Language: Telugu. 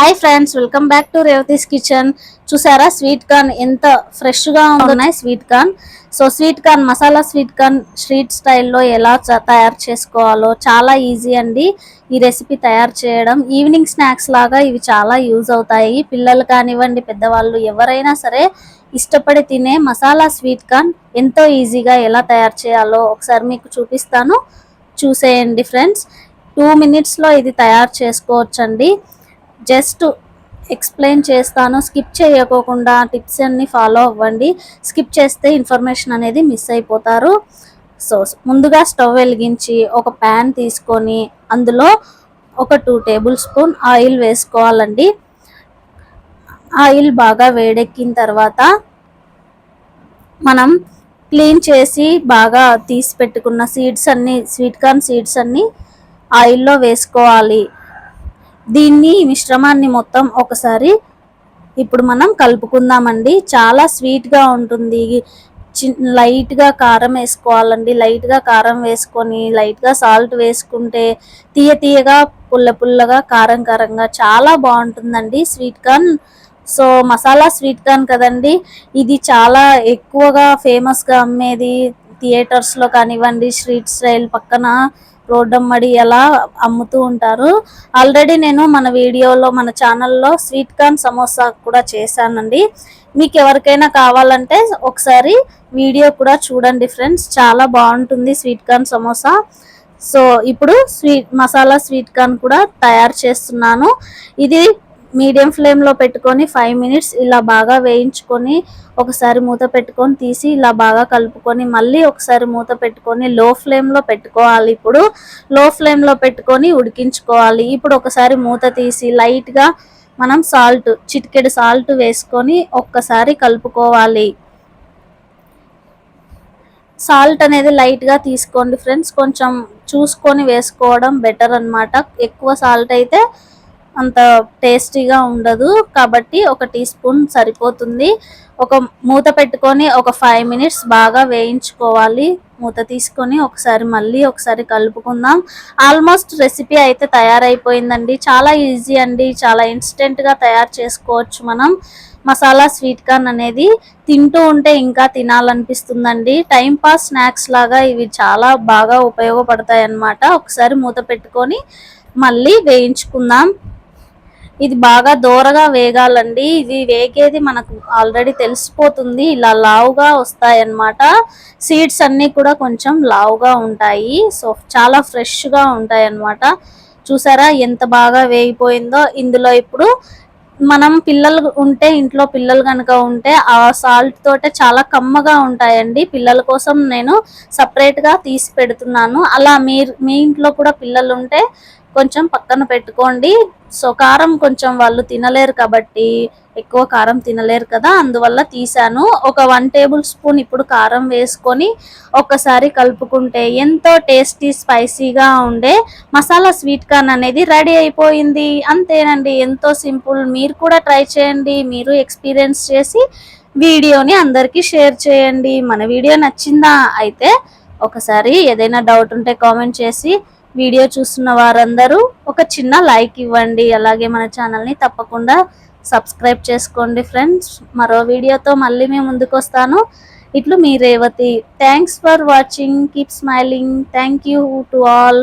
Hi friends welcome back to Revathi's kitchen. చూసారా స్వీట్ కార్న్ ఎంత ఫ్రెష్గా ఉన్నాయి sweet corn. So sweet corn masala sweet corn street స్టైల్లో ఎలా తయారు చేసుకోవాలో చాలా ఈజీ అండి. ఈ రెసిపీ తయారు చేయడం ఈవినింగ్ స్నాక్స్ లాగా ఇవి చాలా యూజ్ అవుతాయి. పిల్లలు కానివ్వండి పెద్దవాళ్ళు ఎవరైనా సరే ఇష్టపడి తినే మసాలా స్వీట్ కార్న్ ఎంతో ఈజీగా ఎలా తయారు చేయాలో ఒకసారి మీకు చూపిస్తాను. చూసేయండి ఫ్రెండ్స్. టూ మినిట్స్లో ఇది తయారు చేసుకోవచ్చండి. జస్ట్ ఎక్స్ప్లెయిన్ చేస్తాను. స్కిప్ చేయకోకుండా టిప్స్ అన్ని ఫాలో అవ్వండి. స్కిప్ చేస్తే ఇన్ఫర్మేషన్ అనేది మిస్ అయిపోతారు. సో ముందుగా స్టవ్ వెలిగించి ఒక ప్యాన్ తీసుకొని అందులో ఒక టూ టేబుల్ స్పూన్ ఆయిల్ వేసుకోవాలండి. ఆయిల్ బాగా వేడెక్కిన తర్వాత మనం క్లీన్ చేసి బాగా తీసి పెట్టుకున్న సీడ్స్ అన్ని స్వీట్ కార్న్ సీడ్స్ అన్నీ ఆయిల్లో వేసుకోవాలి. దీన్ని ఈ మిశ్రమాన్ని మొత్తం ఒకసారి ఇప్పుడు మనం కలుపుకుందామండి. చాలా స్వీట్గా ఉంటుంది. చి- లైట్గా కారం వేసుకోవాలండి. లైట్గా కారం వేసుకొని లైట్గా సాల్ట్ వేసుకుంటే తీయ తీయగా పుల్ల పుల్లగా కారం కారంగా చాలా బాగుంటుందండి. Sweet corn so masala sweet corn కదండి. ఇది చాలా ఎక్కువగా ఫేమస్గా అమ్మేది. థియేటర్స్లో కానివ్వండి స్ట్రీట్ స్టైల్ పక్కన రోడ్డమ్మడి ఎలా అమ్ముతూ ఉంటారు. ఆల్రెడీ నేను మన వీడియోలో మన ఛానల్లో స్వీట్ కార్న్ సమోసా కూడా చేశానండి. మీకు ఎవరికైనా కావాలంటే ఒకసారి వీడియో కూడా చూడండి ఫ్రెండ్స్. చాలా బాగుంటుంది స్వీట్ కార్న్ సమోసా. సో ఇప్పుడు స్వీట్ మసాలా స్వీట్ కార్న్ కూడా తయారు చేస్తున్నాను. ఇది మీడియం ఫ్లేమ్లో పెట్టుకొని ఫైవ్ మినిట్స్ ఇలా బాగా వేయించుకొని ఒకసారి మూత పెట్టుకొని తీసి ఇలా బాగా కలుపుకొని మళ్ళీ ఒకసారి మూత పెట్టుకొని లో ఫ్లేమ్లో పెట్టుకోవాలి ఇప్పుడు. లో ఫ్లేమ్లో పెట్టుకొని ఉడికించుకోవాలి. ఇప్పుడు ఒకసారి మూత తీసి లైట్గా మనం సాల్ట్ చిటికెడు సాల్ట్ వేసుకొని ఒక్కసారి కలుపుకోవాలి. సాల్ట్ అనేది లైట్గా తీసుకోండి ఫ్రెండ్స్ కొంచెం చూసుకొని వేసుకోవడం బెటర్ అన్నమాట. ఎక్కువ సాల్ట్ అయితే అంత టేస్టీగా ఉండదు. కాబట్టి ఒక టీ స్పూన్ సరిపోతుంది. ఒక మూత పెట్టుకొని ఒక ఫైవ్ మినిట్స్ బాగా వేయించుకోవాలి. మూత తీసుకొని ఒకసారి మళ్ళీ ఒకసారి కలుపుకుందాం. ఆల్మోస్ట్ రెసిపీ అయితే తయారైపోయిందండి. చాలా ఈజీ అండి. చాలా ఇన్స్టెంట్గా తయారు చేసుకోవచ్చు మనం. మసాలా స్వీట్ కార్న్ అనేది తింటూ ఉంటే ఇంకా తినాలనిపిస్తుందండి. టైం పాస్ స్నాక్స్ లాగా ఇవి చాలా బాగా ఉపయోగపడతాయి అన్నమాట ఒకసారి మూత పెట్టుకొని మళ్ళీ వేయించుకుందాం. ఇది బాగా దూరగా వేగాలండి. ఇది వేగేది మనకు ఆల్రెడీ తెలిసిపోతుంది. ఇలా లావుగా వస్తాయన్నమాట. సీడ్స్ అన్నీ కూడా కొంచెం లావుగా ఉంటాయి. సో చాలా ఫ్రెష్గా ఉంటాయి అన్నమాట చూసారా ఎంత బాగా వేగిపోయిందో. ఇందులో ఇప్పుడు మనం పిల్లలు ఉంటే ఇంట్లో పిల్లలు కనుక ఉంటే ఆ సాల్ట్ తోటే చాలా కమ్మగా ఉంటాయండి. పిల్లల కోసం నేను సపరేట్గా తీసి పెడుతున్నాను. అలా మీరు మీ ఇంట్లో కూడా పిల్లలు ఉంటే కొంచెం పక్కన పెట్టుకోండి. సో కారం కొంచెం వాళ్ళు తినలేరు కాబట్టి ఎక్కువ కారం తినలేరు కదా అందువల్ల తీసాను. ఒక వన్ టేబుల్ స్పూన్ ఇప్పుడు కారం వేసుకొని ఒకసారి కలుపుకుంటే ఎంతో టేస్టీ స్పైసీగా ఉండే మసాలా స్వీట్ కార్న్ అనేది రెడీ అయిపోయింది. అంతేనండి. ఎంతో సింపుల్. మీరు కూడా ట్రై చేయండి. మీరు ఎక్స్పీరియన్స్ చేసి వీడియోని అందరికీ షేర్ చేయండి. మన వీడియో నచ్చిందా అయితే ఒకసారి ఏదైనా డౌట్ ఉంటే కామెంట్ చేసి వీడియో చూస్తున్న వారందరూ ఒక చిన్న లైక్ ఇవ్వండి. అలాగే మన ఛానల్ని తప్పకుండా సబ్స్క్రైబ్ చేసుకోండి ఫ్రెండ్స్. మరో వీడియోతో మళ్ళీ మేము ముందుకు వస్తాను ఇట్లు మీ Revathi. Thanks for watching keep smiling thank you to all